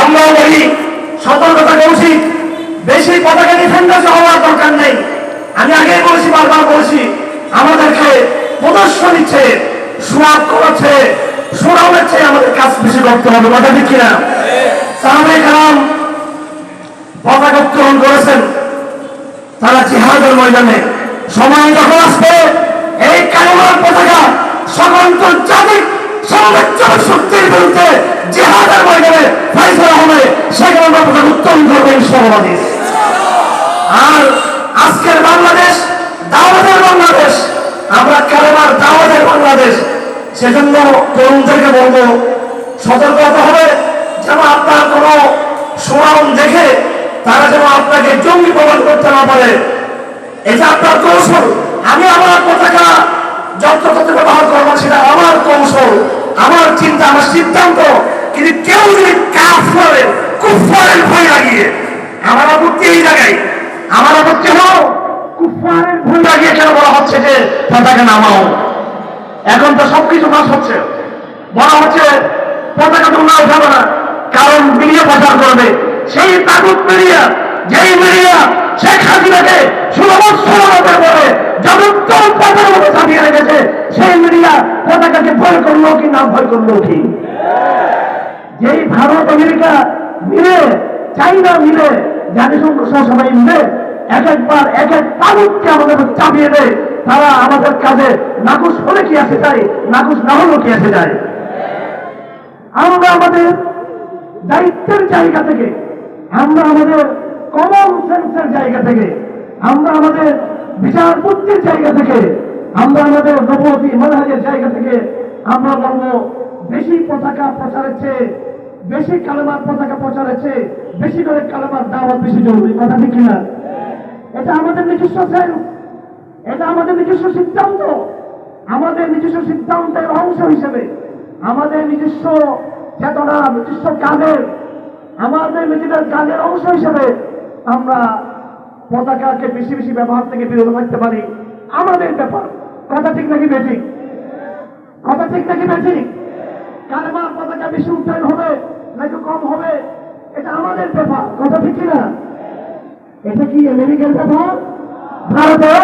আমরাও বলি সতর্ক থাকা উচিত। বেশি পতাকা ডিফেন্ডার্স হওয়ার দরকার নেই। আমি আগেই বলেছি, বারবার বলেছি, আমাদেরকে প্রদর্শনীর চেয়ে সুয়াদ করার চেয়ে শোনানোর চেয়ে আমাদের কাজ বেশি করতে হবে, কথা ঠিক কিনা? সাহাবে কালাম পতাকা উত্তোলন করেছেন। তারা জিহাদের ময়দানে। সময় যখন আসবে, এই কালেমার পতাকা সকল আন্তর্জাতিক সর্বোচ্চ শক্তির বিরুদ্ধে জিহাদের ময়দানে পতাকা উত্তোলন করব ইনশাআল্লাহ আর আজকের বাংলাদেশ, দাওয়াতের বাংলাদেশ, আমরা কালেমার দাওয়াতের বাংলাদেশ, সেজন্য তরুণদেরকে বলব সতর্ক হতে হবে যেন আপনার কোনো সুনাম দেখে তারা যেন আপনাকে জঙ্গি প্রমাণ করতে না পারে। এটা আপনার কৌশল। আমি আমার পতাকা চিন্তা আমার সিদ্ধান্ত কিন্তু কেউ যদি কাফরের কুফরের ভয় লাগিয়ে, আমার আপত্তি এই জায়গায়, আমার আপত্তি হলো কুফরের ভয় লাগিয়ে কেন বলা হচ্ছে যে পতাকা নামাও? এখন তো সবকিছু মাস হচ্ছে। বলা হচ্ছে পতাকা তোমরা উঠাবে না, কারণ মিডিয়া প্রচার করবে। সেই তাগুত মিডিয়া, যেই মিডিয়া শেখ হাসিনাকে ষোলো বছর পরে জগত্তর পতাকার মতো ছাপিয়ে রেখেছে সেই মিডিয়া পতাকাকে ভয় করল কি না ভয় করল কি যেই ভারত, আমেরিকা মিলে, চাইনা মিলে, জাতিসংঘ সহ সবাই মিলে এক একবার এক এক তালুককে আমাদের চাপিয়ে দেয়, তারা আমাদের কাজে নাকুশ হলে কি আসে যায় নাকুশ না হলেও কি আসে যায় আমরা আমাদের দায়িত্বের জায়গা থেকে, আমরা আমাদের কমন সেন্সের জায়গা থেকে, আমরা আমাদের বিচার বুদ্ধির জায়গা থেকে আমরা আমাদের নবতী মনহাজের জায়গা থেকে আমরা বলব, বেশি পতাকা প্রচারের চেয়ে, বেশি কালেমার পতাকা প্রচারের চেয়ে বেশি করে কালেমার দাওয়াত বেশি জরুরি, কথা ঠিক কিনা? এটা আমাদের নিজস্ব এটা আমাদের নিজস্ব সিদ্ধান্ত, আমাদের নিজস্ব সিদ্ধান্তের অংশ হিসেবে, আমাদের নিজস্ব চেতনা, নিজস্ব কাজের, আমাদের নিজেদের কাজের অংশ হিসেবে আমরা পতাকাকে বেশি বেশি ব্যবহার থেকে বিরত থাকতে পারি। আমাদের ব্যাপার। কথা ঠিক নাকি বেঠিক? কথা ঠিক নাকি বেঠিক? কালেমার পতাকা বেশি উত্তোলন হবে নাকি কম হবে? এটা আমাদের ব্যাপার, কথা ঠিক কিনা? এটা কি আমেরিকার ব্যাপার? ভারতের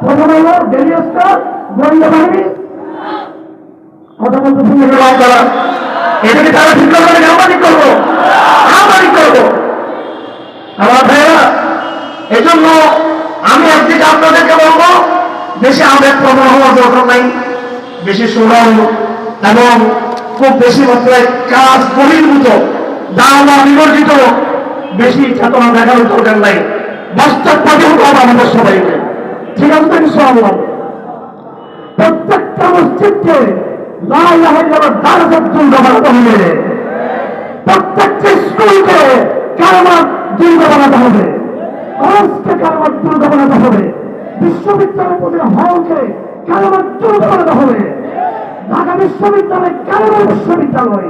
প্রথম হলো ডেলি গোয়েন্দা বাহিনী? কথা বলতে শুনে আপনারা এটাকে তারা ঠিক করবে না ঠিক করব আমরা ঠিক করব আমার ভাইয়েরা এজন্য আমি একদিকে আপনাদেরকে বলব বেশি আবেগ নাই বেশি সুনাম এবং খুব বেশি মাত্রায় কাজ বহির্ভূত দাওয়া বিবর্জিত, বেশি চেতনা দেখানোর দরকার নাই। বাস্তব প্রতিহত হবে আমাদের সবাইকে। ঠিক আছে প্রত্যেকটা মসজিদকে হবে। হবে। বিশ্ববিদ্যালয় কারামাত দুর্গা বানাতে হবে। ঢাকা বিশ্ববিদ্যালয় কারামা বিশ্ববিদ্যালয়।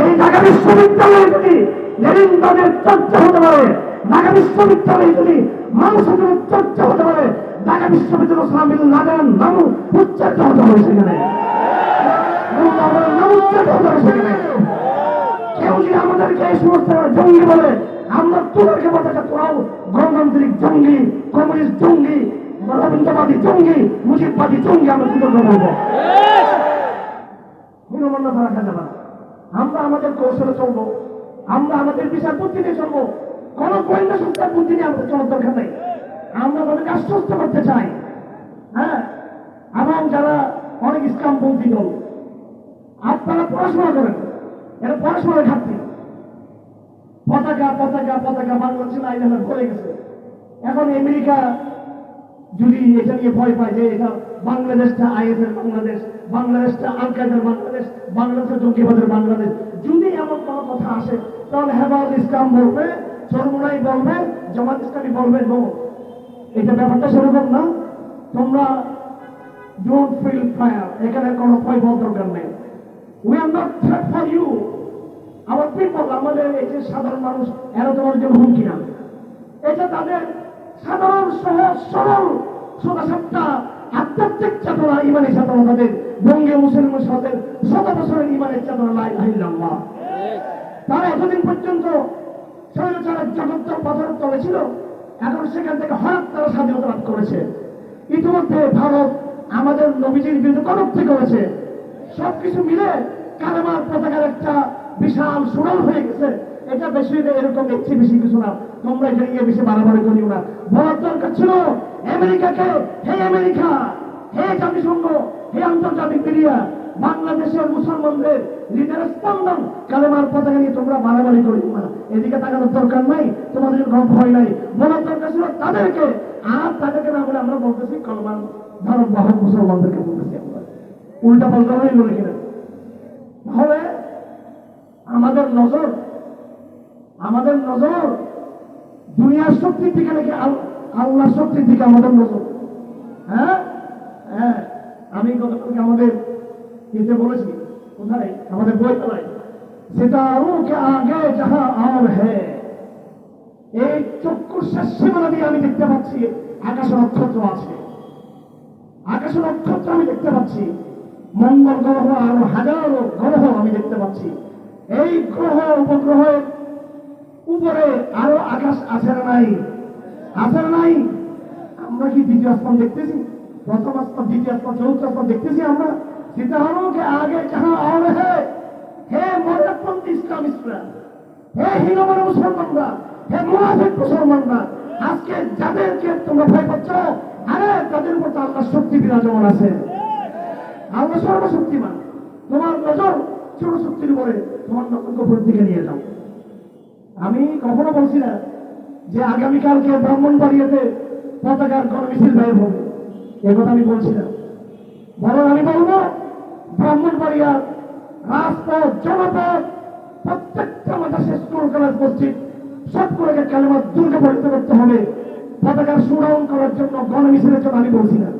এই ঢাকা বিশ্ববিদ্যালয়ে যদি লেনিনবাদের চর্চা হতে পারে, ঢাকা বিশ্ববিদ্যালয়ে যদি মানুষের চর্চা হতে পারে, ঢাকা বিশ্ববিদ্যালয় সামিল হবে সেখানে। নাম উচ্চারিত হতে হবে সেখানে। কেউ যদি আমাদেরকে এই সমস্ত জঙ্গি বলে, আমরা তোমাকে পতাকা তোলাও গণতান্ত্রিক জঙ্গি, কমিউনিস্ট জঙ্গি রবীন্দ্রবাদী জঙ্গি মুজিববাদী জঙ্গি আমরা তুলে বলব হীনমন্যতা রাখা যাবে আমরা আমাদের কৌশলে চলবো। আমরা আমাদের বিচার বুদ্ধি নিয়ে চলবো। কোন গোয়েন্দা সংস্থার বুদ্ধি নিয়ে আমাদের চলার দরকার নেই। আমরা তাদেরকে আশ্বস্ত করতে চাই। হ্যাঁ? এবং যারা অনেক ইসলাম পন্থী দল আপনারা পড়াশোনা করেন। এটা পড়াশোনার ঘাটতি। পতাকা পতাকা পতাকা বাংলাদেশের আইন করে গেছে। এখন আমেরিকা যদি এটা নিয়ে ভয় পায় যে এটা বাংলাদেশটা আইএসের বাংলাদেশ, বাংলাদেশটা আল কায়দার বাংলাদেশ বাংলাদেশের জঙ্গিবাদের বাংলাদেশ, যদি এমন কোনো কথা আসে, তাহলে হেফাজত ইসলাম বলবে, চরমুনাই বলবে, জামাত ইসলামী বলবে, নো। এটা ব্যাপারটা সেরকম না। তোমরা ডোন্ট ফিল ফায়ার এখানে কোনো ভয় বল দরকার নেই। We are not threat for you আমার পিপল আমাদের এই যে সাধারণ মানুষ, এরা তোমার জন্য হুমকি না। এটা তাদের সাধারণ সহজ, সরল সোজা সাপটা আধ্যাত্মিক চেতনা ইমানের চেতনা তাদের, বঙ্গে মুসলিমের সাথে শত বছরের ইমানের চেতনা লাই লাইল্লাহ তারা এতদিন পর্যন্ত স্বৈরাচারের জগত্তর পাথরের তলে ছিল এখন সেখান থেকে হঠাৎ তারা স্বাধীনতা লাভ করেছে। ইতিমধ্যে ভারত আমাদের নবীজির বিরুদ্ধে কটূক্তি করেছে। সবকিছু মিলে কালেমার পতাকার একটা বিশাল সুড়াল হয়ে গেছে। এটা বেশি এরকম দেখছি বেশি কিছু না। তোমরা এটা নিয়ে বেশি বাড়াবাড়ি করিও না। বলার দরকার ছিল, আমেরিকাকে, হে আমেরিকা, হে জাতিসংঘ, হে আন্তর্জাতিক মিডিয়া, বাংলাদেশের মুসলমানদের হৃদয়ের স্পন্দন কালেমার পতাকা নিয়ে তোমরা বাড়াবাড়ি করিও না। এদিকে তাকানোর দরকার নাই, তোমাদের কোনো ভয় নাই। বলার দরকার ছিল তাদেরকে, আর তাদেরকে না বলে আমরা বলতেছি কলমান ভারত বাহক মুসলমানদেরকে বলতেছি আমরা। উল্টা পাল্টা হয়ে গেল কিনা? তাহলে আমাদের নজর আমাদের নজর দুনিয়ার শক্তির দিকে নাকি আল- আল্লাহর শক্তির দিকে আমাদের নজর। হ্যাঁ? হ্যাঁ। আমি গতকালকে আমাদের ইতে বলেছি, কোথায়? আমাদের বই তলায় সিতারো আগে যাহা আর হ্যাঁ এই চক্ষুর শেষ সীমানা দিয়ে আমি দেখতে পাচ্ছি আকাশ নক্ষত্র আছে। আকাশ নক্ষত্র আমি দেখতে পাচ্ছি। মঙ্গল গ্রহ আরও হাজারো গ্রহ আমি দেখতে পাচ্ছি। এই গ্রহ উপগ্রহ উপরে আরও আকাশ আছে না নাই? আছে না নাই? আমরা কি দ্বিতীয় স্থান দেখতেছি? প্রথম আসমান দ্বিতীয় আসমান চতুর্থ আসমান দেখতেছি আমরা? সিতাহারো কে আগে কাহা আর হে হে ইসলাম ইসলাম, হে হিরোমান মুসলমানরা, হে মুনাফিক মুসলমানরা, আজকে যাদেরকে তোমরা ভয় পাচ্ছ, আরে তাদের উপর তো আল্লাহ শক্তি বিরাজমান আছে। আল্লাহ সর্বশক্তিমান। তোমার নজর ছোট শক্তির উপরে তোমার নতুন উপরের দিকে নিয়ে যাও। আমি কখনো বলছি না যে আগামীকালকে ব্রাহ্মণবাড়িয়াতে পতাকার গণমিছিল বের হবে। এ কথা আমি বলছি না। বরং আমি বলব ব্রাহ্মণবাড়িয়ার রাজপথ, জনপথ, প্রত্যেকটা মাদ্রাসা স্কুল কলেজ মসজিদ সবগুলোকে কালেমার দুর্গে পরিণত করতে হবে। পতাকার সুরাউন করার জন্য গণমিছিলের জন্য আমি বলছি না।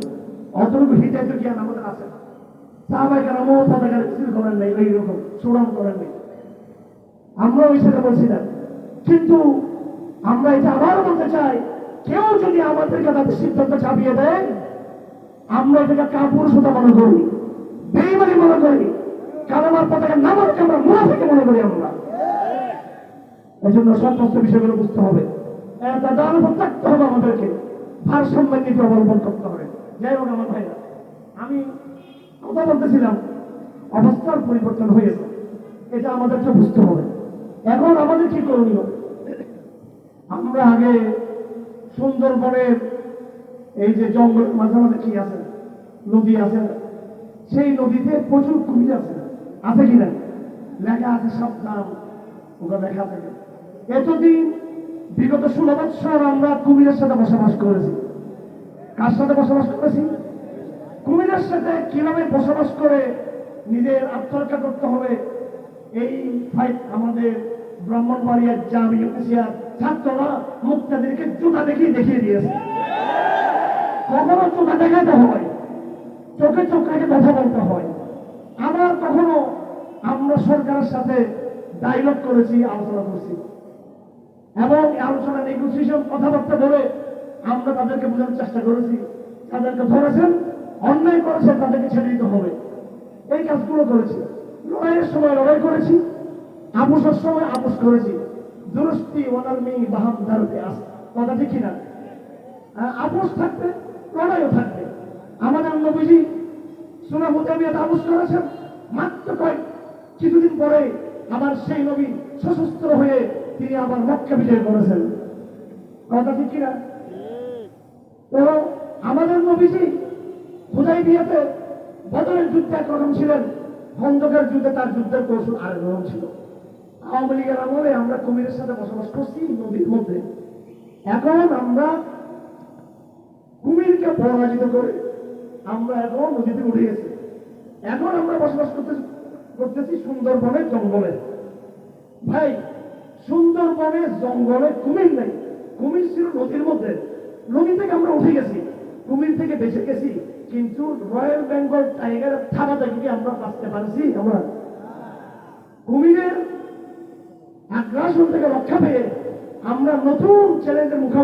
অতটুকু হিতায়িত জ্ঞান আমাদের আছে না। পতাকার বলছি না কিন্তু আমরা এটা আবার বলতে চাই, কেউ যদি আমাদেরকে তাদের সিদ্ধান্ত চাপিয়ে দেয়, আমরা এটাকে কাপুরুষতা মনে করি, বেইমানি মনে করি, কালামার পতাকা নামাজকে আমরা মুনাফিকে মনে করি আমরা। এই জন্য সমস্ত বিষয়গুলো বুঝতে হবে। আমাদেরকে। ভারসাম্যের নীতি অবলম্বন করতে হবে। যাই হোক আমার ভাইরা, আমি কথা বলতেছিলাম। অবস্থার পরিবর্তন হয়েছে। এটা আমাদেরকে বুঝতে হবে। এখন আমাদের কি করণীয়? আমরা আগে সুন্দরবনের এই যে জঙ্গলের মাঝে মাঝে কি আছে? নদী আছে? সেই নদীতে প্রচুর কুমির আছে। আছে কিনা লেখা আছে সাবধান ওটা লেখা থাকে এতদিন বিগত ষোলো বৎসর আমরা কুমিরের সাথে বসবাস করেছি। কার সাথে বসবাস করেছি? কুমিরের সাথে কীভাবে বসবাস করে নিজের আত্মরক্ষা করতে হবে, এই ফাইট আমাদের ব্রাহ্মণবাড়িয়ার জামি ইউনিসিয়ার ছাত্ররা মুক্তাদেরকে জুতা দেখিয়ে দেখিয়ে দিয়েছে। কখনো জুতা দেখাতে হয়, চোখে চোখ রেখে কথা বলতে হয়। আবার কখনো আমরা সরকারের সাথে ডায়লগ করেছি, আলোচনা করছি। এবং আলোচনা নেগোসিয়েশন কথাবার্তা বলে আমরা তাদেরকে বোঝানোর চেষ্টা করেছি। তাদেরকে ধরেছেন অন্যায় করেছে তাদেরকে ছেড়ে দিতে হবে। এই কাজগুলো করেছি। লড়াইয়ের সময় লড়াই করেছি আপুসের সময় আপুস করেছি। দুরস্তি ওনার মেয়ে বাহাম দারুতে আস। কথা ঠিক কিনা? আপোষ থাকবে লড়াইও থাকবে। আমাদের নবীজি সোনা মুতাবিয়াত আপোষ করেছেন মাত্র কয়েক কিছুদিন পরে আবার সেই নবী সশস্ত্র হয়ে তিনি আবার মক্কা বিজয় করেছেন। কথা ঠিক কিনা? তো আমাদের নবীজি খুদাই বিয়েতে বদলের যুদ্ধে একরকম ছিলেন। খন্দকের যুদ্ধে তার যুদ্ধের কৌশল আরেক রকম ছিল। আওয়ামী লীগের আমলে আমরা কুমিরের সাথে বসবাস করছি নদীর মধ্যে। এখন আমরা কুমিরকে পরাজিত করে আমরা এখন নদীতে উঠে গেছি। এখন আমরা বসবাস করতে করতেছি সুন্দরবনের জঙ্গলে। ভাই, সুন্দরবনে জঙ্গলে কুমির নেই। কুমির ছিল নদীর মধ্যে। নদী থেকে আমরা উঠে গেছি। কুমির থেকে বেঁচে গেছি। কিন্তু রয়্যাল বেঙ্গল টাইগার থাবা থেকে কি আমরা বাঁচতে পারছি, আমরা কুমিরের আগ্রাসন থেকে রক্ষা পেয়ে আমরা নতুন চ্যালেঞ্জের মুখোমুখি